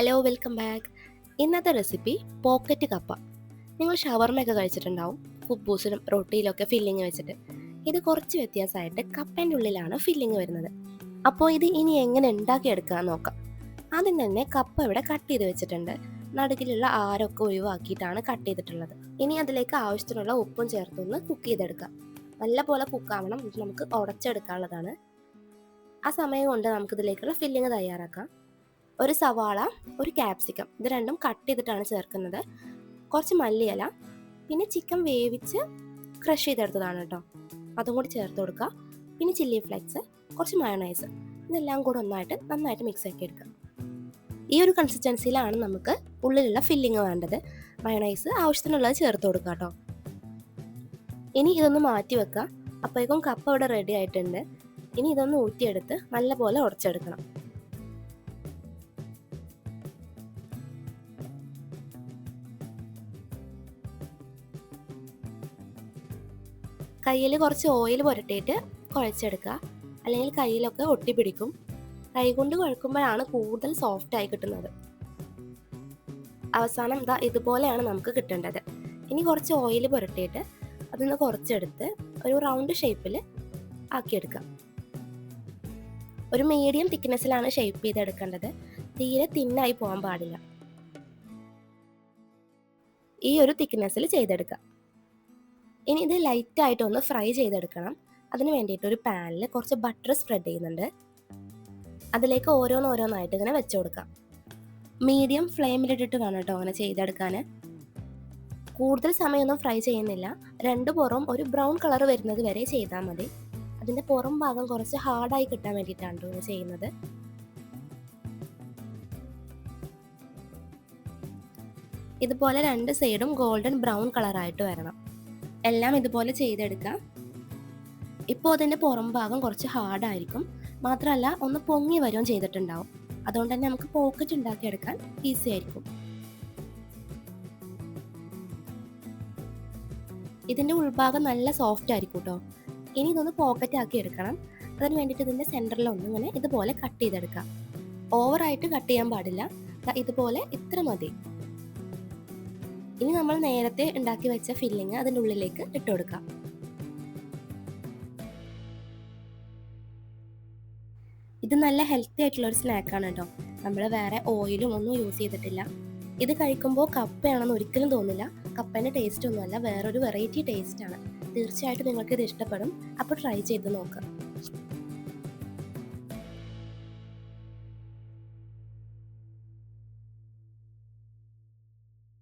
Hello welcome back ഇന്നത്തെ recipe pocket കപ്പ. നിങ്ങൾ ഷവർമയൊക്കെ കഴിച്ചിട്ടുണ്ടാവും. കുബൂസിനും റൊട്ടിയിലൊക്കെ ഫില്ലിങ് വെച്ചിട്ട്. ഇത് കുറച്ച് വ്യത്യാസമായിട്ട് കപ്പേന്റെ ഉള്ളിലാണ് ഫില്ലിങ് വരുന്നത്. അപ്പോൾ ഇത് ഇനി എങ്ങനെ ഉണ്ടാക്കിയെടുക്കാൻ നോക്കാം. ആദ്യം തന്നെ കപ്പ ഇവിടെ കട്ട് ചെയ്ത് വെച്ചിട്ടുണ്ട്. നടുക്കിലുള്ള ആരൊക്കെ ഒഴിവാക്കിയിട്ടാണ് കട്ട് ചെയ്തിട്ടുള്ളത്. ഇനി അതിലേക്ക് ആവശ്യത്തിനുള്ള ഉപ്പും ചേർത്തൊന്ന് കുക്ക് ചെയ്തെടുക്കാം. നല്ലപോലെ കുക്കാവണം നമുക്ക് ഉടച്ചെടുക്കാനുള്ളതാണ്. ആ സമയം കൊണ്ട് നമുക്കിതിലേക്കുള്ള ഫില്ലിങ് തയ്യാറാക്കാം. ഒരു സവാള ഒരു ക്യാപ്സിക്കം ഇത് രണ്ടും കട്ട് ചെയ്തിട്ടാണ് ചേർക്കുന്നത്. കുറച്ച് മല്ലിയില പിന്നെ ചിക്കൻ വേവിച്ച് ക്രഷ് ചെയ്തെടുത്തതാണ് കേട്ടോ അതും കൂടി ചേർത്ത് കൊടുക്കുക പിന്നെ ചില്ലി ഫ്ലേക്സ് കുറച്ച് മയണൈസ് ഇതെല്ലാം കൂടെ ഒന്നായിട്ട് നന്നായിട്ട് മിക്സ് ആക്കി എടുക്കുക ഈ ഒരു കൺസിസ്റ്റൻസിയിലാണ് നമുക്ക് ഉള്ളിലുള്ള ഫില്ലിങ് വേണ്ടത്. മയണൈസ് ആവശ്യത്തിനുള്ളത് ചേർത്ത് കൊടുക്കുക കേട്ടോ ഇനി ഇതൊന്ന് മാറ്റി വെക്കുക അപ്പോഴേക്കും കപ്പ് ഇവിടെ റെഡി ആയിട്ടുണ്ട്. ഇനി ഇതൊന്ന് ഊറ്റിയെടുത്ത് നല്ലപോലെ ഉടച്ചെടുക്കണം. കയ്യിൽ കുറച്ച് ഓയിൽ പുരട്ടിയിട്ട് കുഴച്ചെടുക്കുക. അല്ലെങ്കിൽ കയ്യിലൊക്കെ ഒട്ടിപ്പിടിക്കും കൈ കൊണ്ട് കുഴക്കുമ്പോഴാണ് കൂടുതൽ സോഫ്റ്റ് ആയി കിട്ടുന്നത്. അവസാനം ഇതാ ഇതുപോലെയാണ് നമുക്ക് കിട്ടേണ്ടത്. ഇനി കുറച്ച് ഓയിൽ പുരട്ടിയിട്ട് അതിന്ന് കുറച്ചെടുത്ത് ഒരു റൗണ്ട് ഷേപ്പിൽ ആക്കിയെടുക്കുക ഒരു മീഡിയം തിക്നെസ്സിലാണ് ഷേപ്പ് ചെയ്തെടുക്കേണ്ടത്. തീരെ തിന്നായി പോകാൻ പാടില്ല. ഈ ഒരു തിക്നെസ്സിൽ ചെയ്തെടുക്കുക ഇനി ഇത് ലൈറ്റ് ആയിട്ട് ഒന്ന് ഫ്രൈ ചെയ്തെടുക്കണം. അതിന് വേണ്ടിയിട്ട് ഒരു പാനിൽ കുറച്ച് ബട്ടർ സ്പ്രെഡ് ചെയ്യുന്നുണ്ട്. അതിലേക്ക് ഓരോന്നോരോന്നായിട്ട് ഇങ്ങനെ വെച്ചു കൊടുക്കാം. മീഡിയം ഫ്ലെയിമിലിട്ടിട്ട് വേണം കേട്ടോ അങ്ങനെ ചെയ്തെടുക്കാൻ. കൂടുതൽ സമയമൊന്നും ഫ്രൈ ചെയ്യുന്നില്ല. രണ്ട് പുറം ഒരു ബ്രൗൺ കളർ വരുന്നത് വരെ ചെയ്താൽ മതി. അതിന്റെ പുറം ഭാഗം കുറച്ച് ഹാർഡായി കിട്ടാൻ വേണ്ടിയിട്ടാണ് ഇത് ചെയ്യുന്നത്. ഇതുപോലെ രണ്ട് സൈഡും ഗോൾഡൻ ബ്രൗൺ കളറായിട്ട് വരണം. എല്ലാം ഇതുപോലെ ചെയ്തെടുക്കാം. ഇപ്പോൾ അതിന്റെ പുറം ഭാഗം കുറച്ച് ഹാർഡായിരിക്കും മാത്രമല്ല ഒന്ന് പൊങ്ങി വരികയും ചെയ്തിട്ടുണ്ടാവും. അതുകൊണ്ട് തന്നെ നമുക്ക് പോക്കറ്റ് ഉണ്ടാക്കിയെടുക്കാൻ ഈസി ആയിരിക്കും. ഇതിന്റെ ഉൾഭാഗം നല്ല സോഫ്റ്റ് ആയിരിക്കും കേട്ടോ ഇനി ഇതൊന്ന് പോക്കറ്റ് ആക്കി എടുക്കണം. അതിന് വേണ്ടിയിട്ട് ഇതിന്റെ ഒന്ന് ഇങ്ങനെ ഇതുപോലെ കട്ട് ചെയ്തെടുക്കാം. ഓവറായിട്ട് കട്ട് ചെയ്യാൻ പാടില്ല. ഇതുപോലെ ഇത്ര മതി. ഇനി നമ്മൾ നേരത്തെ ഉണ്ടാക്കി വെച്ച ഫില്ലിങ് അതിന്റെ ഉള്ളിലേക്ക് ഇട്ട് കൊടുക്കാം. ഇത് നല്ല ഹെൽത്തി ആയിട്ടുള്ള ഒരു സ്നാക്കാണ് കേട്ടോ നമ്മൾ വേറെ ഓയിലും ഒന്നും യൂസ് ചെയ്തിട്ടില്ല. ഇത് കഴിക്കുമ്പോൾ കപ്പയാണെന്ന് ഒരിക്കലും തോന്നില്ല. കപ്പേന്റെ ടേസ്റ്റ് ഒന്നുമല്ല വേറൊരു വെറൈറ്റി ടേസ്റ്റ് ആണ്. തീർച്ചയായിട്ടും നിങ്ങൾക്ക് ഇത് ഇഷ്ടപ്പെടും. അപ്പോൾ ട്രൈ ചെയ്ത് നോക്കാം.